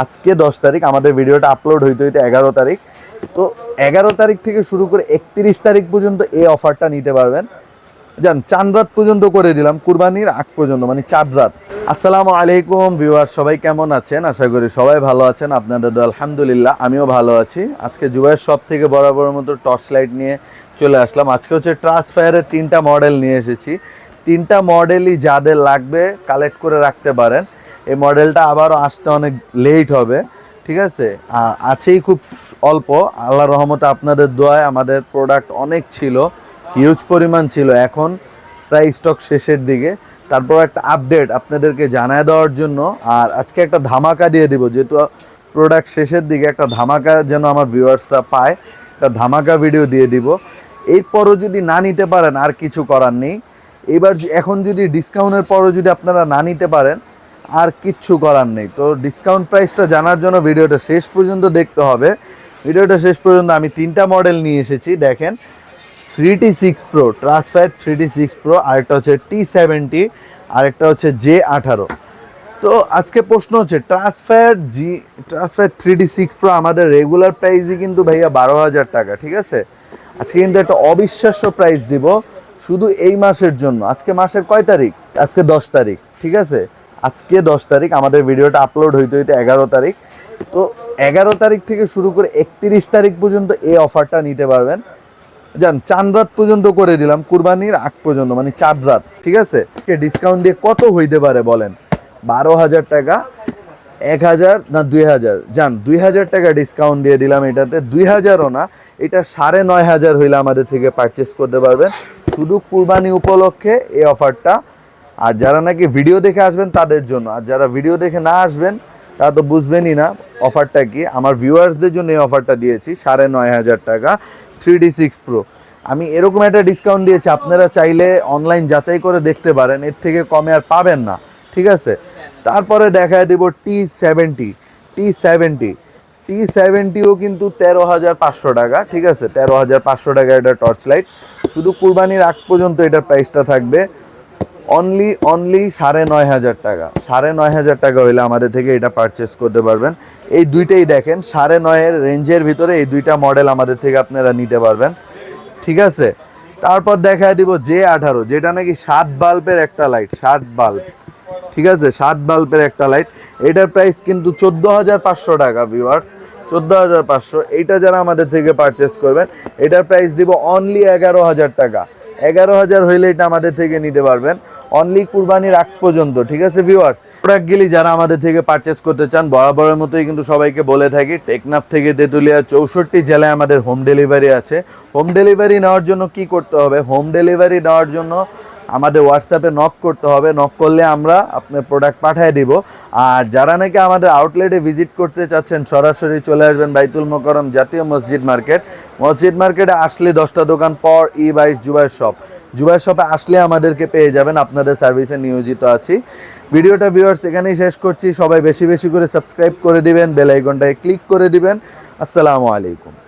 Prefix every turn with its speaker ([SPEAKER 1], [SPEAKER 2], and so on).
[SPEAKER 1] আজকে দশ তারিখ, আমাদের ভিডিওটা আপলোড হইতে হইতে এগারো তারিখ। তো এগারো তারিখ থেকে শুরু করে একত্রিশ তারিখ পর্যন্ত এই অফারটা নিতে পারবেন। যান চান রাত পর্যন্ত করে দিলাম, কুরবানির আগ পর্যন্ত মানে চার রাত। আসসালামু আলাইকুম ভিউয়ার সবাই কেমন আছেন? আশা করি সবাই ভালো আছেন, আপনাদের আলহামদুলিল্লাহ, আমিও ভালো আছি। আজকে জুবাইয়ের সব থেকে বরাবরের মতো টর্চ লাইট নিয়ে চলে আসলাম। আজকে হচ্ছে ট্রান্সফায়ারের তিনটা মডেল নিয়ে এসেছি। তিনটা মডেলই যাদের লাগবে কালেক্ট করে রাখতে পারেন। এই মডেলটা আবারও আসতে অনেক লেট হবে, ঠিক আছে? আছেই খুব অল্প আল্লাহ রহমতে আপনাদের দোয়ায় আমাদের প্রোডাক্ট অনেক ছিল হিউজ পরিমাণ ছিল। এখন প্রায় স্টক শেষের দিকে। তারপর একটা আপডেট আপনাদেরকে জানায় দেওয়ার জন্য, আর আজকে একটা ধামাকা দিয়ে দিব। যেহেতু প্রোডাক্ট শেষের দিকে একটা ধামাকা যেন আমার ভিউয়ার্সরা পায়, একটা ধামাকা ভিডিও দিয়ে দিব। এরপরও যদি না নিতে পারেন, আর কিছু করার নেই। এবার এখন যদি ডিসকাউন্টের পরও যদি আপনারা না নিতে পারেন আর কিচ্ছু করার নেই। তো ডিসকাউন্ট প্রাইসটা জানার জন্য ভিডিওটা শেষ পর্যন্ত দেখতে হবে। ভিডিওটা শেষ পর্যন্ত আমি তিনটা মডেল নিয়ে এসেছি, দেখেন। Three T six pro transfer three T six pro আরেকটা হচ্ছে টি সেভেন্টি আরেকটা হচ্ছে জে আঠারো। তো আজকে প্রশ্ন হচ্ছে transfer G transfer three D six pro আমাদের রেগুলার প্রাইসই কিন্তু ভাইয়া বারো হাজার টাকা, ঠিক আছে? আজকে কিন্তু একটা অবিশ্বাস্য প্রাইস দিব, শুধু এই মাসের জন্য। আজকে মাসের কয় তারিখ? আজকে দশ তারিখ, ঠিক আছে? আজকে দশ তারিখ, আমাদের ভিডিওটা আপলোড হইতে হইতে এগারো তারিখ। তো এগারো তারিখ থেকে শুরু করে একত্রিশ তারিখ পর্যন্ত এই অফারটা নিতে পারবেন। যান চান রাত পর্যন্ত করে দিলাম, কুরবানির আগ পর্যন্ত মানে চার রাত, ঠিক আছে? ডিসকাউন্ট দিয়ে কত হইতে পারে বলেন? বারো হাজার টাকা, এক হাজার না দুই হাজার? যান দুই হাজার টাকা ডিসকাউন্ট দিয়ে দিলাম এটাতে। দুই হাজারও না, এটা সাড়ে নয় হাজার হইলে আমাদের থেকে পারচেস করতে পারবেন। শুধু কুরবানি উপলক্ষে এই অফারটা আর যারা নাকি ভিডিও দেখে আসবেন তাদের জন্য। আর যারা ভিডিও দেখে না আসবেন, তারা তো বুঝবেনই না অফারটা কি। আমার ভিউয়ার্সদের জন্য এই অফারটা দিয়েছি, সাড়ে নয় হাজার টাকা থ্রি ডি সিক্স প্রো আমি এরকম একটা ডিসকাউন্ট দিয়েছি, আপনারা চাইলে অনলাইন যাচাই করে দেখতে পারেন, এর থেকে কমে আর পাবেন না, ঠিক আছে? তারপরে দেখায় দিব টি সেভেন্টি টি সেভেন্টি টি সেভেন্টিও কিন্তু তেরো হাজার পাঁচশো টাকা, ঠিক আছে? তেরো হাজার পাঁচশো টাকা এটা টর্চ লাইট শুধু কুরবানির আগ পর্যন্ত এটার প্রাইসটা থাকবে। অনলি অনলি সাড়ে নয় হাজার টাকা। সাড়ে নয় হাজার টাকা হইলে আমাদের থেকে এটা পারচেস করতে পারবেন। এই দুইটাই দেখেন, সাড়ে নয়ের রেঞ্জের ভিতরে এই দুইটা মডেল আমাদের থেকে আপনারা নিতে পারবেন। ঠিক আছে? তারপর দেখায় দিব জে আঠারো, যেটা নাকি সাত বাল্বের একটা লাইট সাত বাল্ব ঠিক আছে? সাত বাল্বের একটা লাইট এটার প্রাইস কিন্তু চোদ্দ হাজার পাঁচশো টাকা ভিউয়ার্স চোদ্দ হাজার পাঁচশো, এইটা যারা আমাদের থেকে পারচেস করবেন, এটার প্রাইস দিব অনলি এগারো হাজার টাকা। এগারো হাজার হইলে এটা আমাদের থেকে নিতে পারবেন। অনলি কুরবানির আগ পর্যন্ত, ঠিক আছে ভিউয়ার্স প্রোডাক্টগুলি যারা আমাদের থেকে পারচেস করতে চান, বরাবরের মতোই কিন্তু সবাইকে বলে থাকি, টেকনাফ থেকে তেঁতুলিয়া চৌষট্টি জেলায় আমাদের হোম ডেলিভারি আছে। হোম ডেলিভারি নেওয়ার জন্য কি করতে হবে? হোম ডেলিভারি নেওয়ার জন্য আমাদের হোয়াটসঅ্যাপে নক করতে হবে। নক করলে আমরা আপনার প্রোডাক্ট পাঠিয়ে দিব। আর যারা নাকি আমাদের আউটলেটে ভিজিট করতে চাচ্ছেন, সরাসরি চলে আসবেন বাইতুল মোকরম জাতীয় মসজিদ মার্কেট মসজিদ মার্কেটে আসলে দশটা দোকান পর ই বাইশ জুবাই শপ জুবাই শপে আসলে আমাদেরকে পেয়ে যাবেন, আপনাদের সার্ভিসে নিয়োজিত আছি। ভিডিওটা ভিউয়ার্স এখানেই শেষ করছি। সবাই বেশি বেশি করে সাবস্ক্রাইব করে দিবেন বেল আইকনটায় ক্লিক করে দিবেন। আসসালামু আলাইকুম।